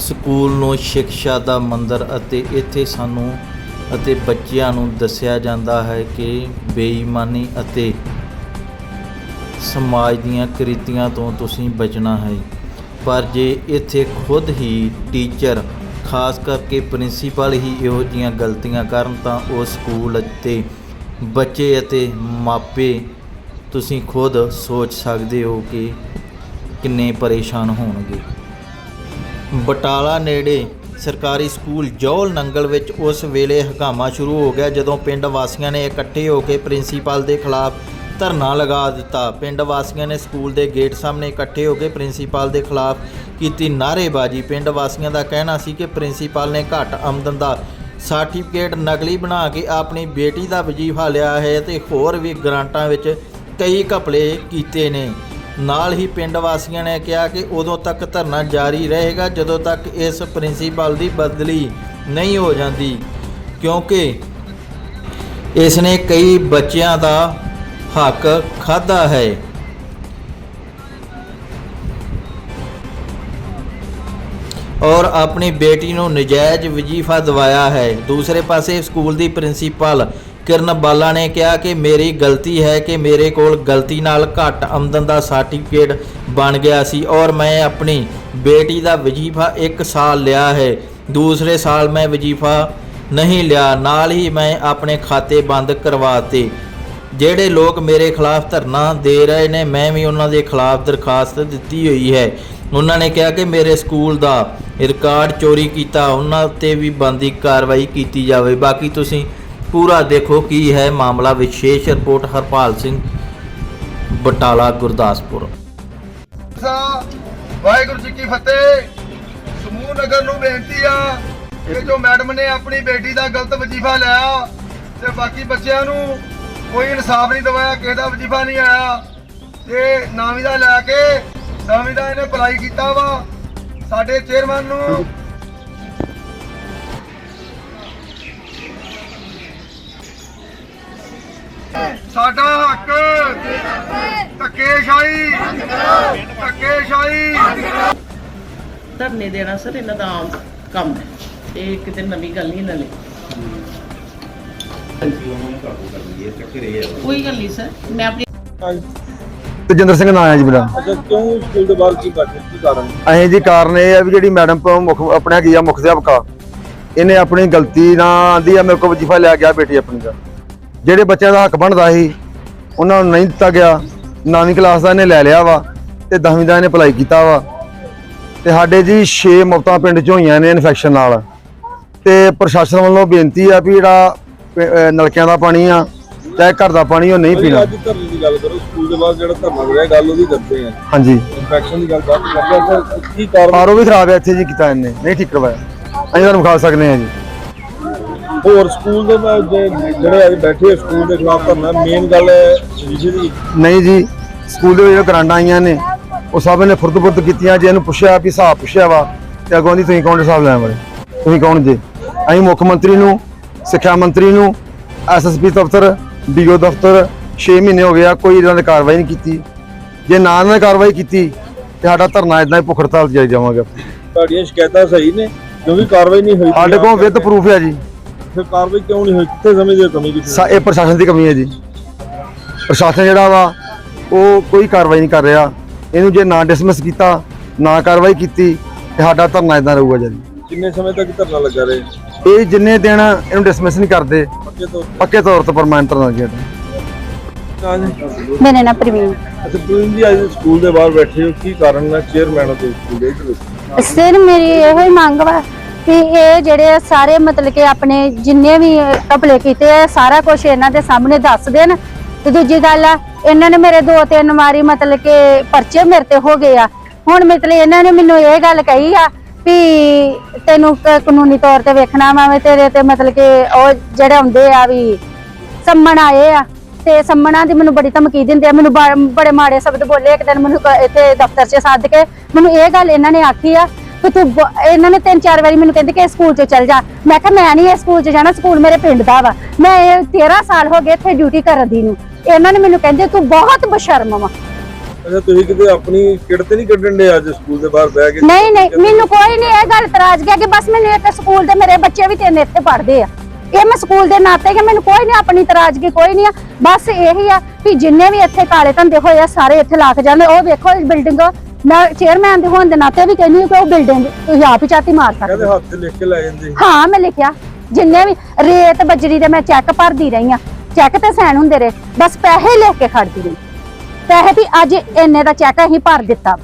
School ਨੂੰ ਸਿੱਖਿਆ ਦਾ ਮੰਦਰ ਅਤੇ ਇੱਥੇ ਸਾਨੂੰ ਅਤੇ ਬੱਚਿਆਂ ਨੂੰ ਦੱਸਿਆ ਜਾਂਦਾ ਹੈ ਕਿ ਬੇਈਮਾਨੀ ਅਤੇ ਸਮਾਜ ਦੀਆਂ ਕ੍ਰਿਤੀਆਂ ਤੋਂ ਤੁਸੀਂ ਬਚਣਾ ਹੈ। ਪਰ ਜੇ ਇੱਥੇ ਖੁਦ ਹੀ ਟੀਚਰ, ਖਾਸ ਕਰਕੇ ਪ੍ਰਿੰਸੀਪਲ ਹੀ ਇਹੋ ਜਿਹੀਆਂ ਗਲਤੀਆਂ ਕਰਨ, ਤਾਂ ਉਹ ਸਕੂਲ ਅਤੇ ਬੱਚੇ ਅਤੇ ਮਾਪੇ ਤੁਸੀਂ ਖੁਦ ਸੋਚ ਸਕਦੇ ਹੋ ਕਿ ਕਿੰਨੇ ਪਰੇਸ਼ਾਨ ਹੋਣਗੇ। ਬਟਾਲਾ ਨੇੜੇ ਸਰਕਾਰੀ ਸਕੂਲ ਜੌਲ ਨੰਗਲ ਵਿੱਚ ਉਸ ਵੇਲੇ ਹੰਗਾਮਾ ਸ਼ੁਰੂ ਹੋ ਗਿਆ ਜਦੋਂ ਪਿੰਡ ਵਾਸੀਆਂ ਨੇ ਇਕੱਠੇ ਹੋ ਕੇ ਪ੍ਰਿੰਸੀਪਲ ਦੇ ਖਿਲਾਫ ਧਰਨਾ ਲਗਾ ਦਿੱਤਾ। ਪਿੰਡ ਵਾਸੀਆਂ ਨੇ ਸਕੂਲ ਦੇ ਗੇਟ ਸਾਹਮਣੇ ਇਕੱਠੇ ਹੋ ਕੇ ਪ੍ਰਿੰਸੀਪਲ ਦੇ ਖਿਲਾਫ ਕੀਤੀ ਨਾਅਰੇਬਾਜ਼ੀ। ਪਿੰਡ ਵਾਸੀਆਂ ਦਾ ਕਹਿਣਾ ਸੀ ਕਿ ਪ੍ਰਿੰਸੀਪਲ ਨੇ ਘੱਟ ਆਮਦਨ ਦਾ ਸਰਟੀਫਿਕੇਟ ਨਕਲੀ ਬਣਾ ਕੇ ਆਪਣੀ ਬੇਟੀ ਦਾ ਵਜੀਫਾ ਲਿਆ ਹੈ ਤੇ ਹੋਰ ਵੀ ਗ੍ਰਾਂਟਾਂ ਵਿੱਚ ਕਈ ਘਪਲੇ ਕੀਤੇ ਨੇ। ਨਾਲ ਹੀ ਪਿੰਡ ਵਾਸੀਆਂ ਨੇ ਕਿਹਾ ਕਿ ਉਦੋਂ ਤੱਕ ਧਰਨਾ ਜਾਰੀ ਰਹੇਗਾ ਜਦੋਂ ਤੱਕ ਇਸ ਪ੍ਰਿੰਸੀਪਲ ਦੀ ਬਦਲੀ ਨਹੀਂ ਹੋ ਜਾਂਦੀ, ਕਿਉਂਕਿ ਇਸ ਨੇ ਕਈ ਬੱਚਿਆਂ ਦਾ ਹੱਕ ਖਾਦਾ ਹੈ। ਔਰ ਆਪਣੀ ਬੇਟੀ ਨੂੰ ਨਜਾਇਜ਼ ਵਜੀਫਾ ਦਿਵਾਇਆ ਹੈ। ਦੂਸਰੇ ਪਾਸੇ ਸਕੂਲ ਦੀ ਪ੍ਰਿੰਸੀਪਲ ਕਿਰਨ ਬਾਲਾ ਨੇ ਕਿਹਾ ਕਿ ਮੇਰੀ ਗਲਤੀ ਹੈ ਕਿ ਮੇਰੇ ਕੋਲ ਗਲਤੀ ਨਾਲ ਘੱਟ ਆਮਦਨ ਦਾ ਸਰਟੀਫਿਕੇਟ ਬਣ ਗਿਆ ਸੀ ਔਰ ਮੈਂ ਆਪਣੀ ਬੇਟੀ ਦਾ ਵਜੀਫਾ 1 ਸਾਲ ਲਿਆ ਹੈ। ਦੂਸਰੇ ਸਾਲ ਮੈਂ ਵਜੀਫਾ ਨਹੀਂ ਲਿਆ। ਨਾਲ ਹੀ ਮੈਂ ਆਪਣੇ ਖਾਤੇ ਬੰਦ ਕਰਵਾਤੇ ਜਿਹੜੇ ਲੋਕ ਮੇਰੇ ਖਿਲਾਫ ਧਰਨਾ ਦੇ ਰਹੇ ਨੇ, ਮੈਂ ਵੀ ਉਹਨਾਂ ਦੇ ਖਿਲਾਫ ਦਰਖਾਸਤ ਦਿੱਤੀ ਹੋਈ ਹੈ। ਉਹਨਾਂ ਨੇ ਕਿਹਾ ਕਿ ਮੇਰੇ ਸਕੂਲ ਦਾ ਰਿਕਾਰਡ ਚੋਰੀ ਕੀਤਾ। ਉਹਨਾਂ ਉੱਤੇ ਵੀ ਬੰਦੀ ਕਾਰਵਾਈ ਕੀਤੀ ਜਾਵੇ। ਬਾਕੀ ਤੁਸੀਂ ਪੂਰਾ ਦੇਖੋ ਕੀ ਹੈ ਮਾਮਲਾ ਵਿਸ਼ੇਸ਼ ਰਿਪੋਰਟ ਹਰਪਾਲ ਸਿੰਘ ਬਟਾਲਾ, ਗੁਰਦਾਸਪੁਰ। ਵਾਹਿਗੁਰੂ ਜੀ ਕੀ ਫਤਿਹ। ਸਮੂਹ ਨਗਰ ਨੂੰ ਬੇਨਤੀ ਆ ਕਿ ਜੋ ਮੈਡਮ ਨੇ ਆਪਣੀ ਬੇਟੀ ਦਾ ਗਲਤ ਵਜੀਫਾ ਲਿਆ ਤੇ ਬਾਕੀ ਬੱਚਿਆਂ ਨੂੰ ਕੋਈ ਇਨਸਾਫ ਨਹੀਂ ਦਵਾਇਆ, ਕਿਸੇ ਦਾ ਵਜੀਫਾ ਨਹੀਂ ਆਇਆ। ਤੇ ਨਾਮੀ ਦਾ ਲੈ ਕੇ ਨਾਮੀ ਦਾ ਇਹਨੇ ਅਪਲਾਈ ਕੀਤਾ ਵਾ। ਸਾਡੇ ਚੇਅਰਮੈਨ ਨੂੰ ਸਾਡਾ ਹੱਕ। ਧੱਕੇਸ਼ਾਹੀ। ਧੱਕੇਸ਼ਾਹੀ। ਧਰਨੇ ਦੇਣਾ ਸਰ ਇਹਨਾਂ ਦਾ ਆਮ ਕੰਮ ਹੈ। ਇਹ ਕਿਤੇ ਨਵੀਂ ਗੱਲ ਨਹੀਂ ਇਹਨਾਂ ਲਈ। ਕੋਈ ਗੱਲ ਨਹੀਂ ਸਰ ਮੈਂ ਆਪਣੀ ਤੇਜਿੰਦਰ ਸਿੰਘ ਨਾਂ ਹੈ ਜੀ ਮੇਰਾ। ਅੱਛਾ ਕਿਉਂ ਸਕੂਲ ਦੇ ਬਾਹਰ ਕੀ ਕਰਦੇ ਕੀ ਕਾਰਨ ਅਸੀਂ ਜੀ ਕਾਰਨ ਇਹ ਹੈ ਵੀ ਜਿਹੜੀ ਮੈਡਮ ਪ- ਮੁੱਖ ਆਪਣੇ ਹੈਗੀ ਆ ਮੁੱਖ ਅਧਿਆਪਕਾ। ਇਹਨੇ ਆਪਣੀ ਗਲਤੀ ਨਾਲ ਆਂਦੀ ਆ ਮੇਰੇ ਕੋਲ ਵਜੀਫਾ ਲਿਆ ਗਿਆ ਬੇਟੀ ਆਪਣੀ ਦਾ। ਜਿਹੜੇ ਬੱਚਿਆਂ ਦਾ ਹੱਕ ਬਣਦਾ ਸੀ ਉਹਨਾਂ ਨੂੰ ਨਹੀਂ ਦਿੱਤਾ ਗਿਆ। ਨੌਵੀਂ ਕਲਾਸ ਦਾ ਇਹਨੇ ਲੈ ਲਿਆ ਵਾ ਤੇ 10ਵੀਂ ਦਾ ਇਹਨੇ ਅਪਲਾਈ ਕੀਤਾ ਵਾ। ਤੇ ਸਾਡੇ ਜੀ 6 ਮੌਤਾਂ ਪਿੰਡ 'ਚ ਹੋਈਆਂ ਨੇ ਇਨਫੈਕਸ਼ਨ ਨਾਲ। ਤੇ ਪ੍ਰਸ਼ਾਸਨ ਵੱਲੋਂ ਬੇਨਤੀ ਆ ਵੀ ਜਿਹੜਾ ਨਲਕਿਆਂ ਦਾ ਪਾਣੀ ਆ ਚਾਹੇ ਘਰ ਦਾ ਪਾਣੀ ਉਹ ਨਹੀਂ ਪੀਣਾ। ਅੱਜ ਧਰਨੇ ਦੀ ਗੱਲ ਕਰੋ ਸਕੂਲ ਦੇ ਬਾਹਰ ਜਿਹੜਾ ਧਰਨਾ ਹੋ ਰਿਹਾ ਗੱਲ ਉਹਦੀ ਕਰਦੇ ਆ। ਹਾਂਜੀ। ਇਨਫੈਕਸ਼ਨ ਦੀ ਗੱਲ ਬਾਅਦ ਕਰਦੇ ਆ ਕੀ ਕਾਰਨ? ਆਰੋ ਵੀ ਖਰਾਬ ਹੈ ਇੱਥੇ ਜੀ ਕੀਤਾ ਇਹਨੇ ਨਹੀਂ ਠੀਕ ਕਰਵਾਇਆ। ਅਸੀਂ ਤੁਹਾਨੂੰ ਵਿਖਾ ਸਕਦੇ ਹਾਂ ਜੀ। ਹੋਰ ਸਕੂਲ ਦੇ ਜੇ- ਜਿਹੜੇ ਅੱਜ ਬੈਠੇ ਆ ਸਕੂਲ ਦੇ ਖਿਲਾਫ ਧਰਨਾ ਮੇਨ ਗੱਲ ਵਿਸ਼ੇ ਦੀ। ਨਹੀਂ ਜੀ ਸਕੂਲ ਦੇ ਵਿੱਚ ਜੋ ਗਰਾਂਡਾਂ ਆਈਆਂ ਨੇ ਉਹ ਸਭ ਨੇ ਫੁਰਦ-ਫੁਰਦ ਕੀਤੀਆਂ ਜੇ ਇਹਨੂੰ ਪੁੱਛਿਆ ਵੀ ਹਿਸਾਬ ਪੁੱਛਿਆ ਵਾ ਤੇ ਅੱਗੋਂ ਦੀ ਤੁਸੀਂ ਕੌਣ ਹਿਸਾਬ ਲੈਣ ਵਾਲੇ? ਤੁਸੀਂ ਕੌਣ ਜੀ? ਅਸੀਂ ਮੁੱਖ ਮੰਤਰੀ ਨੂੰ ਸਿੱਖਿਆ ਮੰਤਰੀ ਨੂੰ ਐਸਐਸਪੀ ਦਫ਼ਤਰ ਡੀਓ ਦਫ਼ਤਰ 6 ਮਹੀਨੇ ਹੋ ਗਏ ਆ ਕੋਈ ਇਹਨਾਂ ਨੇ ਕਾਰਵਾਈ ਨਹੀਂ ਕੀਤੀ। ਜੇ ਨਾ ਇਹਨਾਂ ਨੇ ਕਾਰਵਾਈ ਕੀਤੀ ਤੇ ਸਾਡਾ ਧਰਨਾ ਇਦਾਂ ਹੀ ਭੁੱਖ ਹੜਤਾਲ ਤੇ ਜਾਈ ਜਾਵਾਂਗੇ ਤੁਹਾਡੀਆਂ ਸ਼ਿਕਾਇਤਾਂ ਸਹੀ ਨੇ ਕਿਉਂਕਿ ਕਾਰਵਾਈ ਨਹੀਂ ਹੋਈ। ਸਾਡੇ ਕੋਲ ਵਿਦ ਪ੍ਰੂਫ ਹੈ ਜੀ। ਫਿਰ ਕਾਰਵਾਈ ਕਿਉਂ ਨਹੀਂ ਹੋਈ? ਕਿੱਥੇ ਸਮਝਦੇ ਹੋ ਕਮੀ ਕਿੱਥੇ? ਸਾ- ਇਹ ਪ੍ਰਸ਼ਾਸਨ ਦੀ ਕਮੀ ਹੈ ਜੀ। ਪ੍ਰਸ਼ਾਸਨ ਜਿਹੜਾ ਵਾ ਉਹ ਕੋਈ ਕਾਰਵਾਈ ਨਹੀਂ ਕਰ ਰਿਹਾ। ਇਹਨੂੰ ਜੇ ਨਾ ਡਿਸਮਿਸ ਕੀਤਾ ਨਾ ਕਾਰਵਾਈ ਕੀਤੀ ਤੇ ਸਾਡਾ ਧਰਨਾ ਇਦਾਂ ਰਹੂਗਾ ਜੀ। ਕਿੰਨੇ ਸਮੇਂ ਤੱਕ ਧਰਨਾ ਲੱਗਾ ਰਹੇ? ਇਹ ਜਿੰਨੇ ਦਿਨ ਇਹਨੂੰ ਡਿਸਮਿਸ ਨਹੀਂ ਕਰਦੇ ਪੱਕੇ ਤੋਂ? ਪੱਕੇ ਤੌਰ ਤੇ ਪਰਮਾਨੈਂਟ ਧਰਨਾ ਜੀ। ਮੇਰਾ ਨਾਮ ਪ੍ਰਵੀਨ। ਅੱਛਾ ਤੁਸੀਂ ਜੀ ਅੱਜ ਸਕੂਲ ਦੇ ਬਾਹਰ ਬੈਠੇ ਹੋ ਕੀ ਕਾਰਨ ਹੈ? ਚੇਅਰਮੈਨ ਹੋ ਤੁਸੀਂ ਸਕੂਲ ਦੇ ਵਿੱਚ? ਸਿਰ ਮੇਰੀ ਇਹੋ ਹੀ ਮੰਗ ਵਾ ਕਿ ਇਹ ਜਿਹੜੇ ਸਾਰੇ ਮਤਲਬ ਕਿ ਆਪਣੇ ਜਿੰਨੇ ਵੀ ਕਪਲੇ ਕੀਤੇ ਆ ਸਾਰਾ ਕੁਝ ਇਹਨਾਂ ਦੇ ਸਾਹਮਣੇ ਦੱਸ ਦੇਣ ਤੇ ਦੂਜੀ ਗੱਲ ਆ, ਇਹਨਾਂ ਨੇ ਮੇਰੇ ਦੋ ਤਿੰਨ ਵਾਰੀ ਮਤਲਬ ਕਿ ਪਰਚੇ ਮੇਰੇ ਤੇ ਹੋ ਗਏ ਆ। ਹੁਣ ਮਤਲਬ ਇਹਨਾਂ ਨੇ ਮੈਨੂੰ ਇਹ ਗੱਲ ਕਹੀ ਆ ਵੀ ਤੈਨੂੰ ਕਾਨੂੰਨੀ ਤੌਰ ਤੇ ਵੇਖਣਾ ਵਾ ਤੇਰੇ ਤੇ ਮਤਲਬ ਕਿ ਉਹ ਜਿਹੜੇ ਹੁੰਦੇ ਆ ਵੀ ਸੰਮਣ ਆਏ ਆ, ਤੇ ਸੰਮਣਾ ਦੀ ਮੈਨੂੰ ਬੜੀ ਧਮਕੀ ਦਿੰਦੇ ਆ। ਮੈਨੂੰ ਬੜੇ ਮਾੜੇ ਸ਼ਬਦ ਬੋਲੇ ਇੱਕ ਦਿਨ ਮੈਨੂੰ ਇੱਥੇ ਦਫ਼ਤਰ 'ਚ ਸੱਦ ਕੇ ਮੈਨੂੰ ਇਹ ਗੱਲ ਇਹਨਾਂ ਨੇ ਆਖੀ ਆ ਕਿ ਤੂੰ ਬ- ਇਹਨਾਂ ਨੇ ਤਿੰਨ ਚਾਰ ਵਾਰੀ ਮੈਨੂੰ ਕਹਿੰਦੇ ਕਿ ਇਸ ਸਕੂਲ 'ਚ ਚੱਲ ਜਾ। ਮੈਂ ਕਿਹਾ ਮੈਂ ਨਹੀਂ ਇਸ ਸਕੂਲ 'ਚ ਜਾਣਾ ਸਕੂਲ ਮੇਰੇ ਪਿੰਡ ਦਾ ਵਾ। ਮੈਂ ਇਹ 13 ਸਾਲ ਹੋ ਗਏ ਇੱਥੇ ਡਿਊਟੀ ਕਰਦੀ ਨੂੰ। ਇਹਨਾਂ ਨੇ ਮੈਨੂੰ ਕਹਿੰਦੇ ਤੂੰ ਬਹੁਤ ਬਸ਼ਰਮ ਵਾ। ਅੱਛਾ ਤੁਸੀਂ ਕਿਤੇ ਆਪਣੀ ਕਿੜ ਤੇ ਨਹੀਂ ਕੱਢਣ ਦੇ ਅੱਜ ਸਕੂਲ ਦੇ ਬਾਹਰ ਬਹਿ ਕੇ? ਨਹੀਂ ਨਹੀਂ ਮੈਨੂੰ ਕੋਈ ਨਹੀਂ ਇਹ ਗੱਲ ਤਰਾਜ ਗਿਆ ਕਿ ਬਸ ਮੈਨੂੰ ਇੱਕ ਸਕੂਲ ਦੇ ਮੇਰੇ ਬੱਚੇ ਵੀ ਤਿੰਨ ਇੱਥੇ ਪੜ੍ਹਦੇ ਆ। ਇਹ ਮੈਂ ਸਕੂਲ ਦੇ ਨਾਤੇ ਕਿ ਮੈਨੂੰ ਕੋਈ ਨਹੀਂ ਆਪਣੀ ਤਰਾਜ਼ਗੀ ਕੋਈ ਨਹੀਂ ਆ। ਬਸ ਇਹੀ ਆ ਕਿ ਜਿੰਨੇ ਵੀ ਇੱਥੇ ਕਾਲੇ ਧੰਦੇ ਹੋਏ ਆ ਸਾਰੇ ਇੱਥੇ ਲਾ ਕੇ ਜਾਂਦੇ। ਉਹ ਵੇਖੋ ਬਿਲਡਿੰਗ ਮੈਂ ਚੇਅਰਮੈਨ ਦੇ ਹੋਣ ਦੇ ਨਾਤੇ ਵੀ ਕਹਿੰਦੀ ਹਾਂ ਕਿ ਉਹ ਬਿਲਡਿੰਗ ਤੁਸੀਂ ਆਪ ਹੀ ਚਾਤੀ ਮਾਰ ਸਕਦੇ ਕਹਿੰਦੇ ਹੱਥ ਲਿਖ ਕੇ ਲੈ ਜਾਂਦੇ। ਹਾਂ ਮੈਂ ਲਿਖਿਆ। ਜਿੰਨੇ ਵੀ ਰੇਤ ਬਜਰੀ ਦੇ ਮੈਂ ਚੈੱਕ ਭਰਦੀ ਰਹੀ ਆ ਚੈੱਕ ਤੇ ਸਾਈਨ ਹੁੰਦੇ ਰਹੇ। ਬਸ ਪੈਸੇ ਲਿਖ ਕੇ ਖੜਦੀ ਰਹੀ। ਪੈਸੇ ਵੀ ਅੱਜ ਇੰਨੇ ਦਾ ਚੈੱਕ ਅਸੀਂ ਭਰ ਦਿੱਤਾ।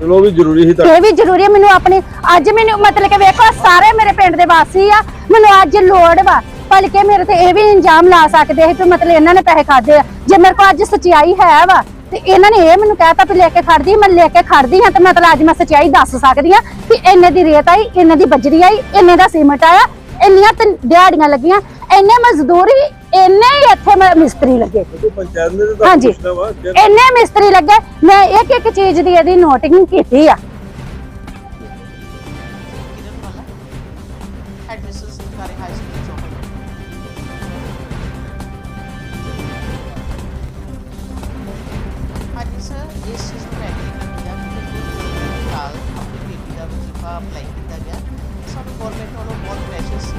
ਚਲੋ ਵੀ ਜ਼ਰੂਰੀ ਸੀ ਤਾਂ। ਇਹ ਵੀ ਜ਼ਰੂਰੀ ਹੈ ਮੈਨੂੰ ਆਪਣੀ ਅੱਜ ਮੈਨੂੰ ਮਤਲਬ ਕਿ ਵੇਖੋ ਸਾਰੇ ਮੇਰੇ ਪਿੰਡ ਦੇ ਵਾਸੀ ਆ। ਮੈਨੂੰ ਅੱਜ ਲੋੜ ਵਾ। ਭਲਕੇ ਮੇਰੇ ਤੇ ਇਹ ਵੀ ਇੰਜਾਮ ਲਾ ਸਕਦੇ ਸੀ ਕਿ ਮਤਲਬ ਇਹਨਾਂ ਨੇ ਪੈਸੇ ਖਾਦੇ ਆ। ਜੇ ਮੇਰੇ ਕੋਲ ਅੱਜ ਸਚਾਈ ਹੈ ਵਾ ਤੇ ਇਹਨਾਂ ਨੇ ਇਹ ਮੈਨੂੰ ਕਹਿਤਾ ਵੀ ਲੈ ਕੇ ਖੜਦੀ ਮੈਂ ਲੈ ਕੇ ਖੜਦੀ ਹਾਂ ਤੇ ਮਤਲਬ ਅੱਜ ਮੈਂ ਸਚਾਈ ਦੱਸ ਸਕਦੀ ਹਾਂ ਕਿ ਇੰਨੇ ਦੀ ਰੇਤ ਆਈ ਇੰਨੇ ਦੀ ਬਜਰੀ ਆਈ ਇੰਨੇ ਦਾ ਸੀਮਟ ਆਇਆ ਇੰਨੀਆਂ ਤੇ ਦਿਹਾੜੀਆਂ ਲੱਗੀਆਂ ਇੰਨੇ ਮਜ਼ਦੂਰੀ ਇੰਨੇ ਹੀ ਇੱਥੇ ਮ- ਮਿਸਤਰੀ ਲੱਗੇ ਉਹ ਪੰਚਾਇਤ ਨੇ ਤਾਂ ਹਾਂਜੀ। ਇੰਨੇ ਮਿਸਤਰੀ ਲੱਗੇ ਮੈਂ ਇੱਕ ਇੱਕ ਚੀਜ਼ ਦੀ ਇਹਦੀ ਨੋਟਿੰਗ ਕੀਤੀ ਆ ਅਪਲਾਈ ਸਾਨੂੰ ਗਵਰਨਮੈਂਟ ਵੱਲੋਂ ਬਹੁਤ ਪ੍ਰੈਸ਼ਰ ਸੀ।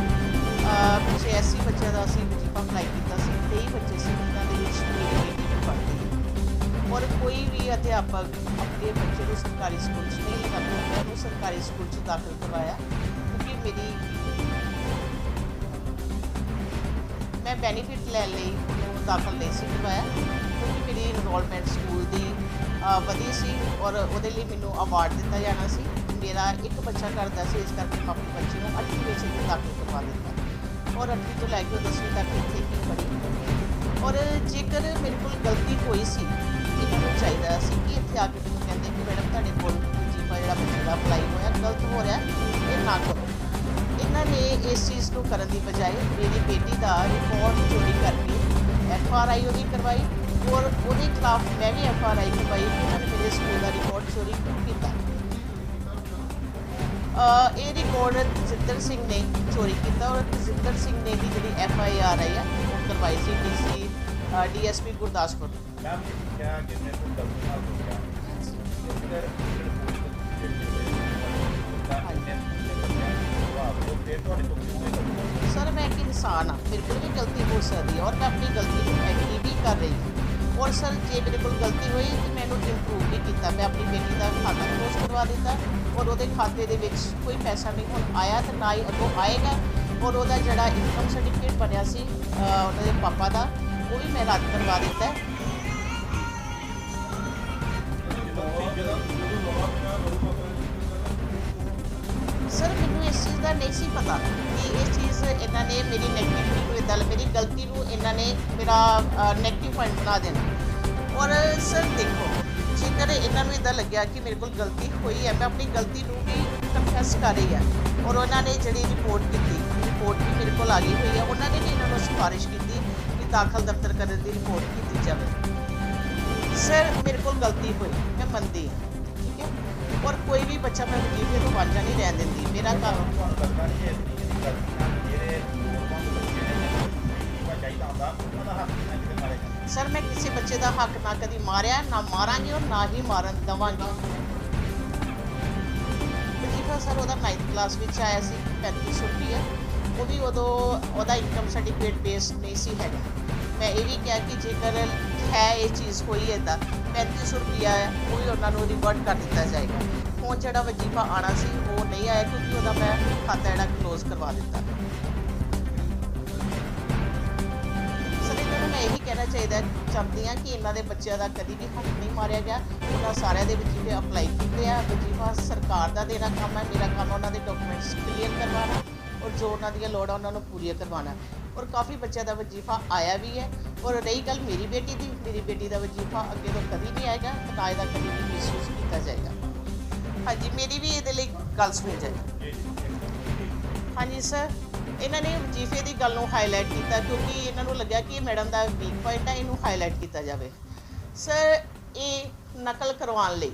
ਅਹ 80 ਬੱਚਿਆਂ ਦਾ ਅਸੀਂ ਵਜ਼ੀਫਾ ਅਪਲਾਈ ਕੀਤਾ ਸੀ। 23 ਬੱਚੇ ਸੀ ਜਿਨ੍ਹਾਂ ਦੇ ਵਿੱਚ ਮੇਰੀ ਬੇਟੀ ਵੀ ਪੜ੍ਹਦੀ ਔਰ ਕੋਈ ਵੀ ਅਧਿਆਪਕ ਆਪਣੇ ਬੱਚੇ ਨੂੰ ਸਰਕਾਰੀ ਸਕੂਲ 'ਚ ਨਹੀਂ ਲਗਾਉਂਦਾ ਮੈਂ ਉਹਨੂੰ ਸਰਕਾਰੀ ਸਕੂਲ 'ਚ ਦਾਖਲ ਕਰਵਾਇਆ, ਕਿਉਂਕਿ ਮੇਰੀ ਮੈਂ ਬੈਨੀਫਿਟ ਲੈ ਲਈ ਉਹਨੂੰ ਦਾਖਲ ਨਹੀਂ ਸੀ ਕਰਵਾਇਆ, ਕਿਉਂਕਿ ਮੇਰੀ ਇਨਰੋਲਮੈਂਟ ਸਕੂਲ ਦੀ ਵਧੀ ਸੀ ਔਰ ਉਹਦੇ ਲਈ ਮੈਨੂੰ ਅਵਾਰਡ ਦਿੱਤਾ ਜਾਣਾ ਸੀ। ਮੇਰਾ ਇੱਕ ਬੱਚਾ ਕਰਦਾ ਸੀ, ਇਸ ਕਰਕੇ ਮੈਂ ਬੱਚੇ ਨੂੰ 8ਵੀਂ ਵਿੱਚ ਹੀ ਦਾਖਲ ਕਰਵਾ ਦਿੱਤਾ। ਔਰ 8ਵੀਂ ਤੋਂ ਲੈ ਕੇ ਉਹ 10ਵੀਂ ਤੱਕ ਇੱਥੇ ਹੀ ਪੜ੍ਹੀ ਔਰ ਜੇਕਰ ਮੇਰੇ ਕੋਲ ਗਲਤੀ ਹੋਈ ਸੀ ਇਹਨਾਂ ਨੂੰ ਚਾਹੀਦਾ ਸੀ ਕਿ ਇੱਥੇ ਆ ਕੇ ਮੈਨੂੰ ਕਹਿੰਦੇ ਕਿ ਮੈਡਮ, ਤੁਹਾਡੇ ਕੋਲ ਵਜ਼ੀਫਾ ਜਿਹੜਾ ਬੱਚੇ ਦਾ ਅਪਲਾਈ ਹੋਇਆ, ਗਲਤ ਹੋ ਰਿਹਾ, ਇਹ ਨਾ ਕਰੋ। ਇਹਨਾਂ ਨੇ ਇਸ ਚੀਜ਼ ਨੂੰ ਕਰਨ ਦੀ ਬਜਾਏ ਮੇਰੀ ਬੇਟੀ ਦਾ ਰਿਕਾਰਡ ਚੋਰੀ ਕਰਕੇ ਐਫ ਆਰ ਆਈ ਉਹਦੀ ਕਰਵਾਈ ਔਰ ਉਹਦੇ ਖਿਲਾਫ ਮੈਂ ਵੀ ਐਫ ਆਰ ਆਈ ਕਰਵਾਈ ਕਿ ਉਹਨਾਂ ਨੇ ਮੇਰੇ ਸਕੂਲ ਦਾ ਰਿਕਾਰਡ ਚੋਰੀ ਕਿਉਂ ਕੀਤਾ। ਇਹ ਰਿਕਾਰਡ ਤਜਿੰਦਰ ਸਿੰਘ ਨੇ ਚੋਰੀ ਕੀਤਾ ਔਰ ਤਜਿੰਦਰ ਸਿੰਘ ਨੇ ਦੀ ਜਿਹੜੀ ਐਫ ਆਈ ਆਰ ਆਈ ਆ ਉਹ ਕਰਵਾਈ ਸੀ ਡੀਸੀ ਡੀਐਸਪੀ ਗੁਰਦਾਸਪੁਰ ਸਰ ਮੈਂ ਇੱਕ ਇਨਸਾਨ ਆ ਮੇਰੇ ਕੋਲ ਵੀ ਗਲਤੀ ਹੋ ਸਕਦੀ ਹੈ ਔਰ ਮੈਂ ਆਪਣੀ ਗਲਤੀ ਨੂੰ ਐਗਰੀ ਵੀ ਕਰ ਰਹੀ ਹਾਂ। ਔਰ ਸਰ, ਜੇ ਮੇਰੇ ਕੋਲ ਗਲਤੀ ਹੋਈ ਤੇ ਮੈਨੂੰ ਇੰਪਰੂਵ ਵੀ ਕੀਤਾ। ਮੈਂ ਆਪਣੀ ਬੇਟੀ ਦਾ ਖਾਤਾ ਕਲੋਜ਼ ਕਰਵਾ ਦਿੱਤਾ ਔਰ ਉਹਦੇ ਖਾਤੇ ਦੇ ਵਿੱਚ ਕੋਈ ਪੈਸਾ ਨਹੀਂ ਹੁਣ ਆਇਆ ਤੇ ਨਾ ਹੀ ਅੱਗੋਂ ਆਏਗਾ ਔਰ ਉਹਦਾ ਜਿਹੜਾ ਇਨਕਮ ਸਰਟੀਫਿਕੇਟ ਬਣਿਆ ਸੀ, ਅਹ ਉਹਨਾਂ ਦੇ ਪਾਪਾ ਦਾ, ਉਹ ਵੀ ਮੈਂ ਰੱਦ ਕਰਵਾ ਦਿੱਤਾ। ਹੈ ਦਾ ਨਹੀਂ ਸੀ ਪਤਾ ਕਿ ਇਹ ਚੀਜ਼ ਇਹਨਾਂ ਨੇ ਮੇਰੀ ਨੈਗੇਟਿਵਿਟੀ ਨੂੰ ਇਦਾਂ ਮੇਰੀ ਗਲਤੀ ਨੂੰ ਇਹਨਾਂ ਨੇ ਮੇਰਾ ਨੈਗੇਟਿਵ ਪੁਆਇੰਟ ਬਣਾ ਦੇਣਾ। ਔਰ ਸਰ ਦੇਖੋ, ਜੇਕਰ ਇਹਨਾਂ ਨੂੰ ਇਦਾਂ ਲੱਗਿਆ ਕਿ ਮੇਰੇ ਕੋਲ ਗਲਤੀ ਹੋਈ ਹੈ, ਮੈਂ ਆਪਣੀ ਗਲਤੀ ਨੂੰ ਵੀ ਕਨਫੈਸ ਕਰ ਰਹੀ ਹਾਂ, ਔਰ ਉਹਨਾਂ ਨੇ ਜਿਹੜੀ ਰਿਪੋਰਟ ਕੀਤੀ ਰਿਪੋਰਟ ਵੀ ਮੇਰੇ ਕੋਲ ਆ ਗਈ ਹੋਈ ਹੈ, ਉਹਨਾਂ ਨੇ ਵੀ ਇਹਨਾਂ ਨੂੰ ਸਿਫਾਰਿਸ਼ ਕੀਤੀ ਕਿ ਦਾਖਲ ਦਫ਼ਤਰ ਕਰਨ ਦੀ ਰਿਪੋਰਟ ਕੀਤੀ ਜਾਵੇ। ਸਰ ਮੇਰੇ ਕੋਲ ਗਲਤੀ ਹੋਈ, ਮੈਂ ਮੰਨਦੀ ਹਾਂ। ਔਰ ਕੋਈ ਵੀ ਬੱਚਾ ਮੈਂ ਵਜੀਫੇ ਤੋਂ ਵਾਂਝਾ ਨਹੀਂ ਰਹਿਣ ਦਿੰਦੀ ਮੇਰਾ ਕੰਮ ਸਰ ਮੈਂ ਕਿਸੇ ਬੱਚੇ ਦਾ ਹੱਕ ਨਾ ਕਦੀ ਮਾਰਿਆ ਨਾ ਮਾਰਾਂਗੀ ਔਰ ਨਾ ਹੀ ਮਾਰਨ ਦਵਾਂਗੀ। ਵਜੀਫਾ ਸਰ ਉਹਦਾ 9th ਕਲਾਸ ਵਿੱਚ ਆਇਆ ਸੀ 3500 ਰੁਪਏ ਉਹ ਵੀ ਉਦੋਂ ਉਹਦਾ ਇਨਕਮ ਸਰਟੀਫਿਕੇਟ ਬੇਸ ਨਹੀਂ ਸੀ ਹੈਗਾ। ਮੈਂ ਇਹ ਵੀ ਕਿਹਾ ਕਿ ਜੇਕਰ ਹੈ ਇਹ ਚੀਜ਼ ਹੋਈ ਇਦਾਂ 3500 ਰੁਪਿਆ ਹੈ ਉਹ ਵੀ ਉਹਨਾਂ ਨੂੰ ਰਿਵਰਟ ਕਰ ਦਿੱਤਾ ਜਾਏਗਾ। ਹੁਣ ਜਿਹੜਾ ਵਜੀਫਾ ਆਣਾ ਸੀ, ਉਹ ਨਹੀਂ ਆਇਆ ਕਿਉਂਕਿ ਉਹਦਾ ਮੈਂ ਖਾਤਾ ਜਿਹੜਾ ਕਲੋਜ਼ ਕਰਵਾ ਦਿੱਤਾ। ਸਰ ਇਹਨਾਂ ਨੂੰ ਮੈਂ ਇਹੀ ਕਹਿਣਾ ਚਾਹੀਦਾ ਚਾਹੁੰਦੀ ਹਾਂ ਕਿ ਇਹਨਾਂ ਦੇ ਬੱਚਿਆਂ ਦਾ ਕਦੀ ਵੀ ਹੱਕ ਨਹੀਂ ਮਾਰਿਆ ਗਿਆ। ਉਹਨਾਂ ਸਾਰਿਆਂ ਦੇ ਵਜੀਫੇ ਅਪਲਾਈ ਕੀਤੇ ਆ। ਵਜੀਫਾ ਸਰਕਾਰ ਦਾ ਦੇਣਾ ਕੰਮ ਹੈ। ਮੇਰਾ ਕੰਮ ਉਹਨਾਂ ਦੇ ਡਾਕੂਮੈਂਟਸ ਕਲੀਅਰ ਕਰਵਾਉਣਾ ਔਰ ਜੋ ਉਹਨਾਂ ਦੀਆਂ ਲੋੜਾਂ, ਉਹਨਾਂ ਨੂੰ ਪੂਰੀਆਂ ਕਰਵਾਉਣਾ। ਔਰ ਕਾਫੀ ਬੱਚਿਆਂ ਦਾ ਵਜੀਫਾ ਆਇਆ ਵੀ ਹੈ। ਔਰ ਰਹੀ ਗੱਲ ਮੇਰੀ ਬੇਟੀ ਦੀ, ਮੇਰੀ ਬੇਟੀ ਦਾ ਵਜੀਫਾ ਅੱਗੇ ਤੋਂ ਕਦੀ ਨਹੀਂ ਆਏਗਾ ਤੇ ਨਾ ਇਹਦਾ ਕਦੀ ਵੀ ਮਹਿਸੂਸ ਕੀਤਾ ਜਾਏਗਾ। ਹਾਂਜੀ, ਮੇਰੀ ਵੀ ਇਹਦੇ ਲਈ ਗੱਲ ਸੁਣੀ ਜਾਏਗੀ। ਹਾਂਜੀ, ਸਰ, ਇਹਨਾਂ ਨੇ ਵਜੀਫੇ ਦੀ ਗੱਲ ਨੂੰ ਹਾਈਲਾਈਟ ਕੀਤਾ ਕਿਉਂਕਿ ਇਹਨਾਂ ਨੂੰ ਲੱਗਿਆ ਕਿ ਇਹ ਮੈਡਮ ਦਾ ਵੀਕ ਪੁਆਇੰਟ ਹੈ ਇਹਨੂੰ ਹਾਈਲਾਈਟ ਕੀਤਾ ਜਾਵੇ। ਸਰ, ਇਹ ਨਕਲ ਕਰਵਾਉਣ ਲਈ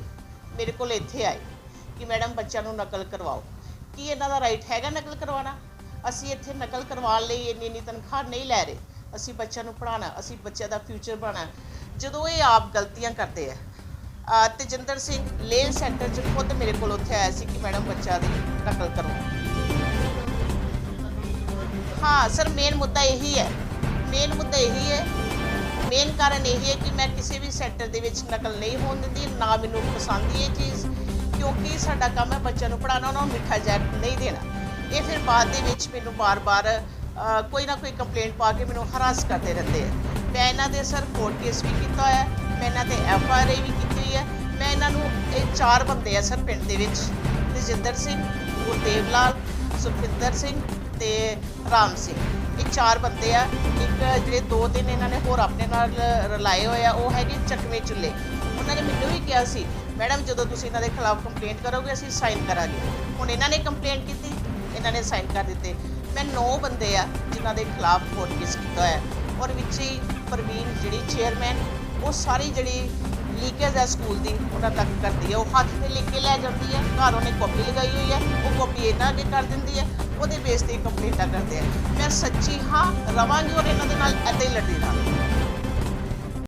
ਮੇਰੇ ਕੋਲ ਇੱਥੇ ਆਏ ਕਿ ਮੈਡਮ ਬੱਚਿਆਂ ਨੂੰ ਨਕਲ ਕਰਵਾਓ। ਕੀ ਇਹਨਾਂ ਦਾ ਰਾਈਟ ਹੈਗਾ ਨਕਲ ਕਰਵਾਉਣਾ? ਅਸੀਂ ਇੱਥੇ ਨਕਲ ਕਰਵਾਉਣ ਲਈ ਇੰਨੀ ਇੰਨੀ ਤਨਖਾਹ ਨਹੀਂ ਲੈ ਰਹੇ। ਅਸੀਂ ਬੱਚਿਆਂ ਨੂੰ ਪੜ੍ਹਾਉਣਾ, ਅਸੀਂ ਬੱਚਿਆਂ ਦਾ ਫਿਊਚਰ ਬਣਾਉਣਾ। ਜਦੋਂ ਇਹ ਆਪ ਗਲਤੀਆਂ ਕਰਦੇ ਆ, ਅਹ ਤੇਜਿੰਦਰ ਸਿੰਘ ਲੇਨ ਸੈਂਟਰ 'ਚ ਖੁਦ ਮੇਰੇ ਕੋਲ ਉੱਥੇ ਆਇਆ ਸੀ ਕਿ ਮੈਡਮ ਬੱਚਾ ਦੀ ਨਕਲ ਕਰੋ। ਹਾਂ ਸਰ ਮੇਨ ਮੁੱਦਾ ਇਹੀ ਹੈ। ਮੇਨ ਮੁੱਦਾ ਇਹੀ ਹੈ। ਮੇਨ ਕਾਰਨ ਇਹ ਹੈ ਕਿ ਮੈਂ ਕਿਸੇ ਵੀ ਸੈਂਟਰ ਦੇ ਵਿੱਚ ਨਕਲ ਨਹੀਂ ਹੋਣ ਦਿੰਦੀ, ਨਾ ਮੈਨੂੰ ਪਸੰਦ ਹੀ ਇਹ ਚੀਜ਼। ਕਿਉਂਕਿ ਸਾਡਾ ਕੰਮ ਹੈ ਬੱਚਿਆਂ ਨੂੰ ਪੜਾਉਣਾ ਉਹਨਾਂ ਨੂੰ ਮਿੱਠਾ ਜ਼ਹਿਰ ਨਹੀਂ ਦੇਣਾ। ਇਹ ਫਿਰ ਬਾਅਦ ਦੇ ਵਿੱਚ ਮੈਨੂੰ ਬਾਰ-ਬਾਰ ਕੋਈ ਨਾ ਕੋਈ ਕੰਪਲੇਂਟ ਪਾ ਕੇ ਮੈਨੂੰ ਹਰਾਸ ਕਰਦੇ ਰਹਿੰਦੇ ਆ। ਮੈਂ ਇਹਨਾਂ ਦੇ ਸਰ ਕੋਰਟ ਕੇਸ ਵੀ ਕੀਤਾ ਹੋਇਆ, ਮੈਂ ਇਹਨਾਂ ਤੇ ਐਫ ਆਰ ਆਈ ਵੀ ਕੀਤੀ ਹੋਈ ਹੈ ਮੈਂ ਇਹਨਾਂ ਨੂੰ, ਇਹ ਚਾਰ ਬੰਦੇ ਆ ਸਰ ਪਿੰਡ ਦੇ ਵਿੱਚ, ਤੇਜਿੰਦਰ ਸਿੰਘ ਗੁਰਦੇਵ ਲਾਲ, ਸੁਖਵਿੰਦਰ ਸਿੰਘ ਤੇ ਰਾਮ ਸਿੰਘ। ਇਹ ਚਾਰ ਬੰਦੇ ਆ, ਇੱਕ ਜਿਹੜੇ ਦੋ ਤਿੰਨ ਇਹਨਾਂ ਨੇ ਹੋਰ ਆਪਣੇ ਨਾਲ ਰਲਾਏ ਹੋਏ ਆ, ਉਹ ਹੈਗੇ ਚਟਵੇਂ ਚੁੱਲੇ ਉਹਨਾਂ ਨੇ ਮੈਨੂੰ ਵੀ ਕਿਹਾ ਸੀ, ਮੈਡਮ, ਜਦੋਂ ਤੁਸੀਂ ਇਹਨਾਂ ਦੇ ਖਿਲਾਫ ਕੰਪਲੇਂਟ ਕਰੋਗੇ, ਅਸੀਂ ਸਾਈਨ ਕਰਾਂਗੇ। ਹੁਣ ਇਹਨਾਂ ਨੇ ਕੰਪਲੇਂਟ ਕੀਤੀ ਇਹਨਾਂ ਨੇ ਸਾਈਨ ਕਰ ਦਿੱਤੇ। ਮੈਂ ਨੌ ਬੰਦੇ ਆ ਜਿਨ੍ਹਾਂ ਦੇ ਖਿਲਾਫ ਕੋਰਟ ਕੇਸ ਕੀਤਾ ਹੋਇਆ। ਔਰ ਵਿੱਚ ਹੀ ਪ੍ਰਵੀਨ ਜਿਹੜੀ ਚੇਅਰਮੈਨ ਉਹ ਸਾਰੀ ਜਿਹੜੀ ਲੀਕੇਜ ਹੈ ਸਕੂਲ ਦੀ, ਉਹਨਾਂ ਤੱਕ ਕਰਦੀ ਹੈ। ਉਹ ਹੱਥ ਤੇ ਲਿਖ ਕੇ ਲੈ ਜਾਂਦੀ ਹੈ। ਘਰ ਉਹਨੇ ਕਾਪੀ ਲਗਾਈ ਹੋਈ ਹੈ। ਉਹ ਕਾਪੀ ਇਹਨਾਂ ਅੱਗੇ ਕਰ ਦਿੰਦੀ ਹੈ। ਉਹਦੇ ਬੇਸ ਤੇ ਕੰਪਲੇਂਟਾਂ ਕਰਦੇ ਆ। ਮੈਂ ਸੱਚੀ ਹਾਂ, ਰਵਾਂਗੀ ਔਰ ਇਹਨਾਂ ਦੇ ਨਾਲ